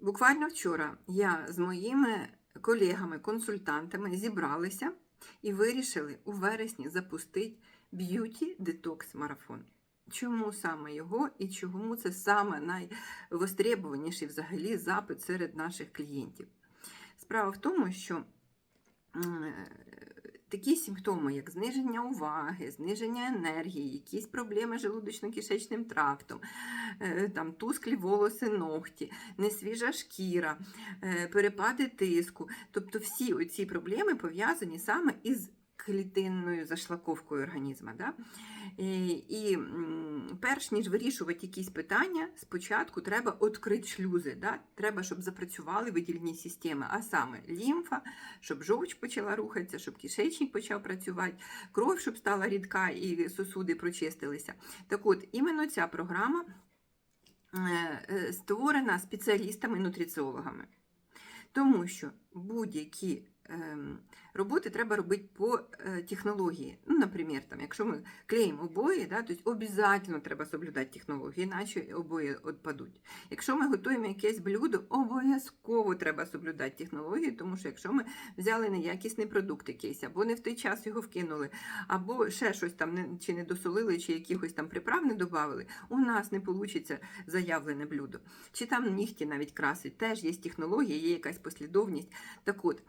Буквально вчора я з моїми колегами-консультантами зібралися і вирішили у вересні запустити б'юті детокс марафон. Чому саме його і чому це саме найвостребованіший взагалі запит серед наших клієнтів? Справа в тому, що такі симптоми, як зниження уваги, зниження енергії, якісь проблеми з желудочно-кишечним трактом, е, там тусклі волоси, ногті, несвіжа шкіра, е, перепади тиску. Тобто всі оці проблеми пов'язані саме із клітинною зашлаковкою організму. Да? І, і перш ніж вирішувати якісь питання, спочатку треба відкрити шлюзи. Да? Треба, щоб запрацювали видільні системи, а саме лімфа, щоб жовч почала рухатися, щоб кишечник почав працювати, кров, щоб стала рідка і сосуди прочистилися. Так от, іменно ця програма е, е, створена спеціалістами-нутриціологами. Тому що будь-які ем, роботи треба робити по е, технології. Ну, наприклад, там, якщо ми клеїмо обої, да, то обов'язково треба соблюдати технології, іначе обої відпадуть. Якщо ми готуємо якесь блюдо, обов'язково треба соблюдати технології, тому що якщо ми взяли неякісний продукт якийсь, або не в той час його вкинули, або ще щось там чи не досолили, чи якихось там приправ не додали, у нас не вийде заявлене блюдо. Чи там нігті навіть красить, теж є технологія, є якась послідовність. Так от,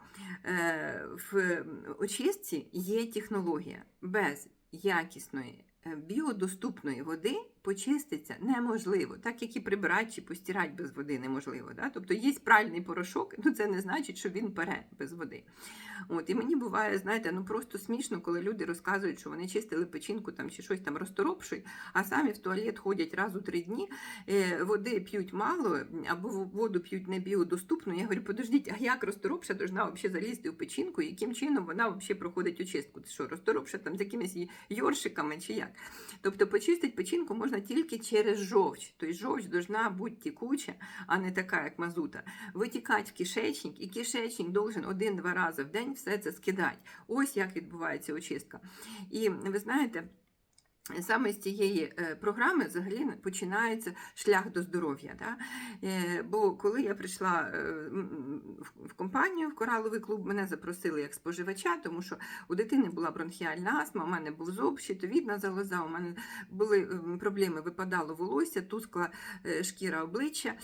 е, в очистці є технологія. Без якісної біодоступної води почиститься неможливо, так як і прибирати чи постирати без води неможливо. Да? Тобто є пральний порошок, ну це не значить, що він пере без води. От, і мені буває, знаєте, ну просто смішно, коли люди розказують, що вони чистили печінку там, чи щось там розторопшують, а самі в туалет ходять раз у три дні, е, води п'ють мало, або воду п'ють не біодоступну. Я говорю, подождіть, а як розторопша должна взагалі залізти в печінку, яким чином вона взагалі проходить очистку? Це що, розторопша там з якимись йоршиками чи як? Тобто почистити печінку можна тільки через жовч. Тобто жовч должна бути текуча, а не така, як мазута. Витікати в кишечник, і кишечник должен один-два рази в день все це скидати. Ось як відбувається очистка. І ви знаєте. Саме з цієї е, програми взагалі починається шлях до здоров'я. Да? Е, Бо коли я прийшла е, в- компанію, в кораловий клуб, мене запросили як споживача, тому що у дитини була бронхіальна астма, у мене був зоб, щитовідна залоза, у мене були проблеми, випадало волосся, тускла шкіра обличчя,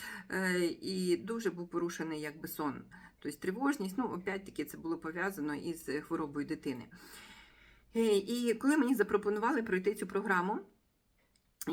і дуже був порушений якби сон. Тобто тривожність, ну, опять-таки, це було пов'язано із хворобою дитини. Е, І коли мені запропонували пройти цю програму,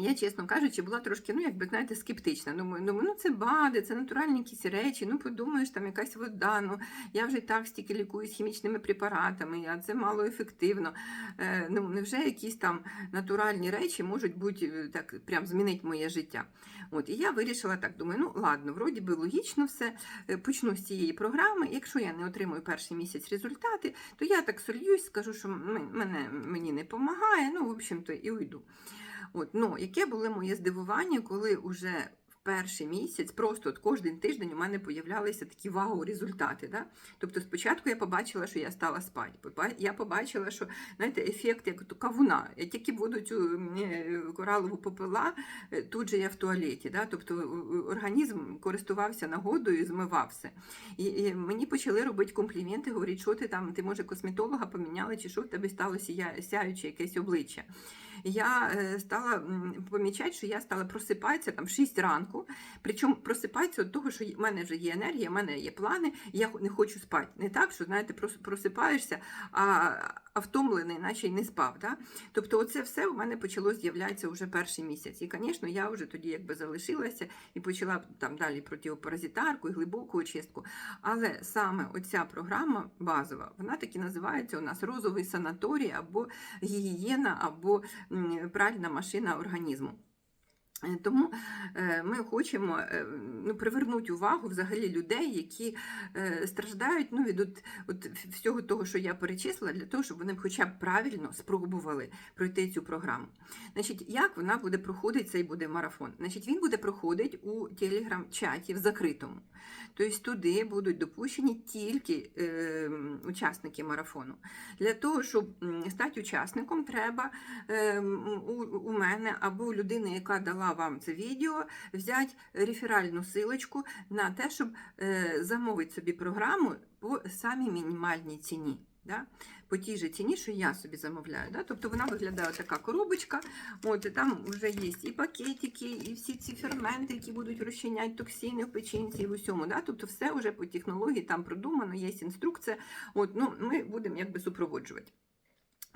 я, чесно кажучи, була трошки, ну, якби, знаєте, скептична. Думаю, думаю, ну це БАДи, це натуральні якісь речі, ну подумаєш, там якась вода, ну я вже так стільки лікуюсь хімічними препаратами, а це мало ефективно. Е, ну, невже якісь там натуральні речі можуть бути е, так, прям змінити моє життя? От, і я вирішила так, думаю, ну ладно, вроді би логічно все, е, почну з цієї програми. Якщо я не отримую перший місяць результати, то я так сольюсь, скажу, що мене, мені не допомагає, ну, в общем-то, і уйду. От, ну, яке було моє здивування, коли вже в перший місяць, просто от кожен тиждень у мене появлялися такі вау-результати. Да? Тобто спочатку я побачила, що я стала спати. Я побачила, що знаєте, ефект як кавуна. Я тільки воду цю е, коралову попила, е, тут же я в туалеті. Да? Тобто е, організм користувався нагодою і змивав все. І, і мені почали робити компліменти, говорять, що ти там, ти може косметолога поміняли, чи що в тебе стало сяюче якесь обличчя. Я е, стала помічати, що я стала просипатися там в 6 ранку. Причому просипатися від того, що в мене вже є енергія, в мене є плани, я не хочу спати. Не так, що знаєте, прос- просипаєшся, а, а втомлений, наче й не спав. Да? Тобто, оце все у мене почало з'являтися вже перший місяць. І, звісно, я вже тоді якби залишилася і почала там далі протипаразитарку і глибоку очистку. Але саме оця програма базова, вона таки називається у нас розовий санаторій або гігієна, або м, пральна машина організму. Е, Тому е, ми хочемо е, ну, привернути увагу взагалі людей, які страждають ну, від от, от всього того, що я перечислила, для того, щоб вони хоча б правильно спробували пройти цю програму. Значить, як вона буде проходити цей буде марафон? Значить, він буде проходити у телеграм-чаті в закритому. Тобто туди будуть допущені тільки е, учасники марафону. Для того, щоб стати учасником, треба е, у, у мене або у людини, яка дала допомогла вам це відео взяти реферальну силочку на те, щоб е, замовити собі програму по самій мінімальній ціні. Да? По тій же ціні, що я собі замовляю. Да? Тобто вона виглядає така коробочка, от, і там вже є і пакетики, і всі ці ферменти, які будуть розчиняти токсини в печінці і в усьому. Да? Тобто все вже по технології там продумано, є інструкція. От, ну, ми будемо якби супроводжувати.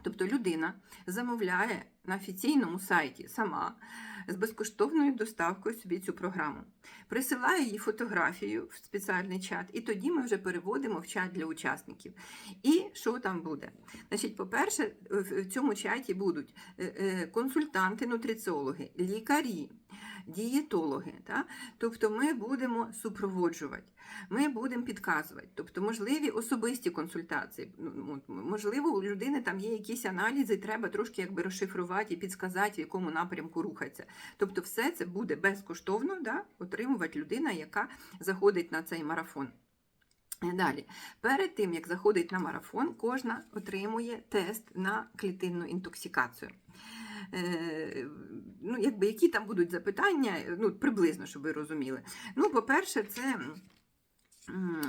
Тобто людина замовляє на офіційному сайті сама з безкоштовною доставкою собі цю програму, присилає її фотографію в спеціальний чат, і тоді ми вже переводимо в чат для учасників. І що там буде? Значить, по-перше, в цьому чаті будуть е, е, консультанти, нутриціологи, лікарі. Дієтологи, та? тобто ми будемо супроводжувати, ми будемо підказувати, тобто можливі особисті консультації. Ну, Можливо, у людини там є якісь аналізи, треба трошки якби розшифрувати і підсказати, в якому напрямку рухатися. Тобто, все це буде безкоштовно да, отримувати людина, яка заходить на цей марафон. Далі, перед тим як заходить на марафон, кожна отримує тест на клітинну інтоксикацію. Е, ну, якби, які там будуть запитання, ну, приблизно, щоб ви розуміли. Ну, по-перше, це.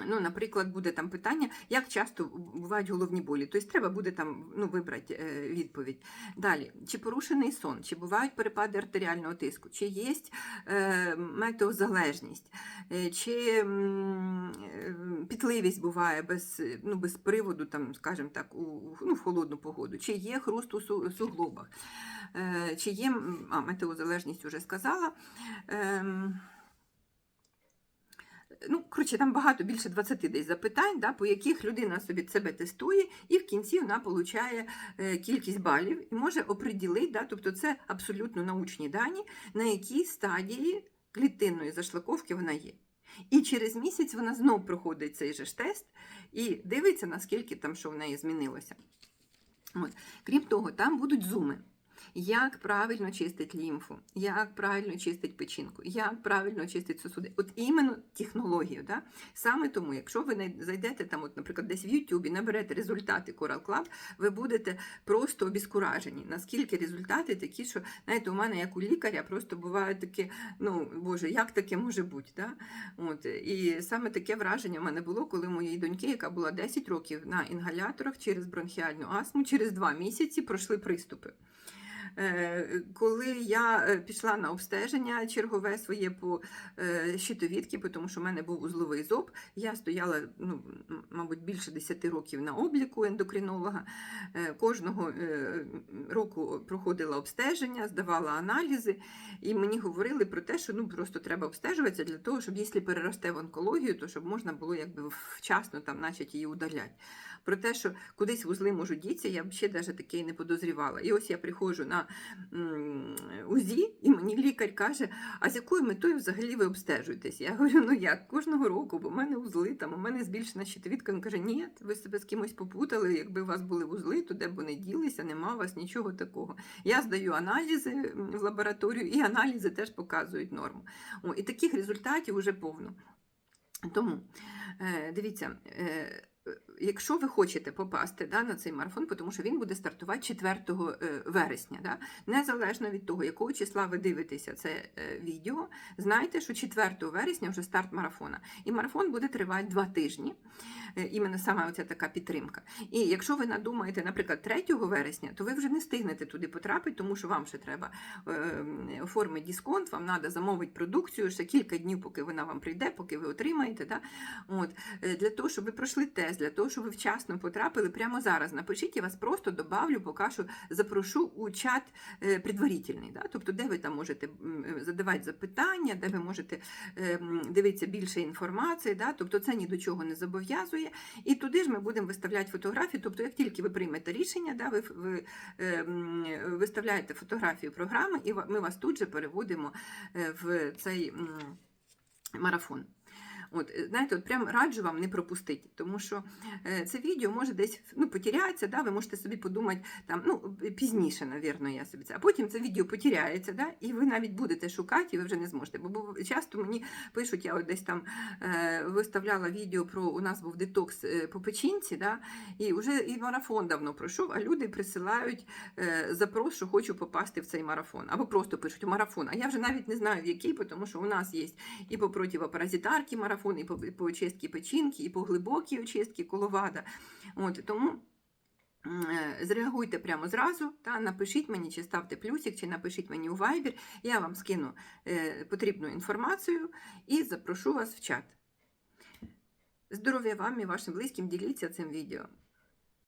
Ну, наприклад, буде там питання, як часто бувають головні болі. Тобто треба буде там ну, вибрати е, відповідь. Далі, чи порушений сон, чи бувають перепади артеріального тиску, чи є е, метеозалежність, е, чи пітливість буває без, ну, без приводу, там, скажімо так, у, ну, в холодну погоду, чи є хруст у суглобах, чи є а, метеозалежність вже сказала. Ну, коротше, там багато більше 20 десь запитань, да, по яких людина собі себе тестує, і в кінці вона отримує кількість балів і може оприділити, да, тобто це абсолютно научні дані, на якій стадії клітинної зашлаковки вона є. І через місяць вона знов проходить цей же ж тест і дивиться, наскільки там що в неї змінилося. От. Крім того, там будуть зуми. Як правильно чистить лімфу, як правильно чистить печінку, як правильно чистить сосуди. От іменно технологію. Да? Саме тому, якщо ви не зайдете там, от, наприклад, десь в Ютубі, наберете результати Coral Club, ви будете просто обіскуражені. Наскільки результати такі, що знаєте, у мене, як у лікаря, просто бувають такі, ну Боже, як таке може бути? Да? От, і саме таке враження в мене було, коли моєї доньки, яка була 10 років на інгаляторах через бронхіальну астму, через 2 місяці пройшли приступи. Е, Коли я е, пішла на обстеження чергове своє по е, щитовідки, тому що в мене був узловий зоб, я стояла, ну, мабуть, більше 10 років на обліку ендокринолога. Кожного року проходила обстеження, здавала аналізи, і мені говорили про те, що ну, просто треба обстежуватися для того, щоб якщо переросте в онкологію, то щоб можна було якби вчасно там, значить, її удаляти. Про те, що кудись вузли можуть дітися, я б ще навіть таке не подозрівала. І ось я приходжу на УЗІ, і мені лікар каже, а з якою метою взагалі ви обстежуєтесь? Я говорю, ну як, кожного року, бо в мене узли, там, у мене збільшена щитовідка. Він каже, ні, ви себе з кимось попутали, якби у вас були вузли, то де б вони ділися, нема у вас нічого такого. Я здаю аналізи в лабораторію, і аналізи теж показують норму. О, і таких результатів вже повно. Тому е, дивіться. Якщо ви хочете попасти да, на цей марафон, тому що він буде стартувати 4 е, вересня, да, незалежно від того, якого числа ви дивитеся це е, відео, знайте, що 4 вересня вже старт марафона. І марафон буде тривати 2 тижні. Е, Іменно саме оця така підтримка. І якщо ви надумаєте, наприклад, 3 вересня, то ви вже не встигнете туди потрапити, тому що вам ще треба оформити дисконт, вам треба замовити продукцію ще кілька днів, поки вона вам прийде, поки ви отримаєте. Да? От, для того, щоб ви пройшли тест, для того, щоб ви вчасно потрапили прямо зараз. Напишіть, я вас просто добавлю, поки що запрошу у чат е, предварительний. Да? Тобто, де ви там можете е, задавати запитання, де ви можете е, дивитися більше інформації. Да? Тобто це ні до чого не зобов'язує. І туди ж ми будемо виставляти фотографії. Тобто, як тільки ви приймете рішення, да, ви, ви виставляєте фотографію програми, і ми вас тут же переводимо в цей марафон. От, е, знаєте, от прям раджу вам не пропустити, тому що е, це відео може десь ну, потеряється, да, ви можете собі подумати там, ну, пізніше, навірно, я собі це. А потім це відео потеряється, да, і ви навіть будете шукати, і ви вже не зможете. Бо, часто мені пишуть, я от десь там е, виставляла відео про у нас був детокс е, по печінці, да, і вже і марафон давно пройшов, а люди присилають е, запрос, що хочу попасти в цей марафон. Або просто пишуть марафон. А я вже навіть не знаю в який, тому що у нас є і по противопаразитарки марафон, і по, по очистці печінки, і по глибокій очистці коловада. От, тому е, зреагуйте прямо зразу, та напишіть мені, чи ставте плюсик, чи напишіть мені у Viber. Я вам скину е, потрібну інформацію і запрошу вас в чат. Здоров'я вам і вашим близьким, діліться цим відео.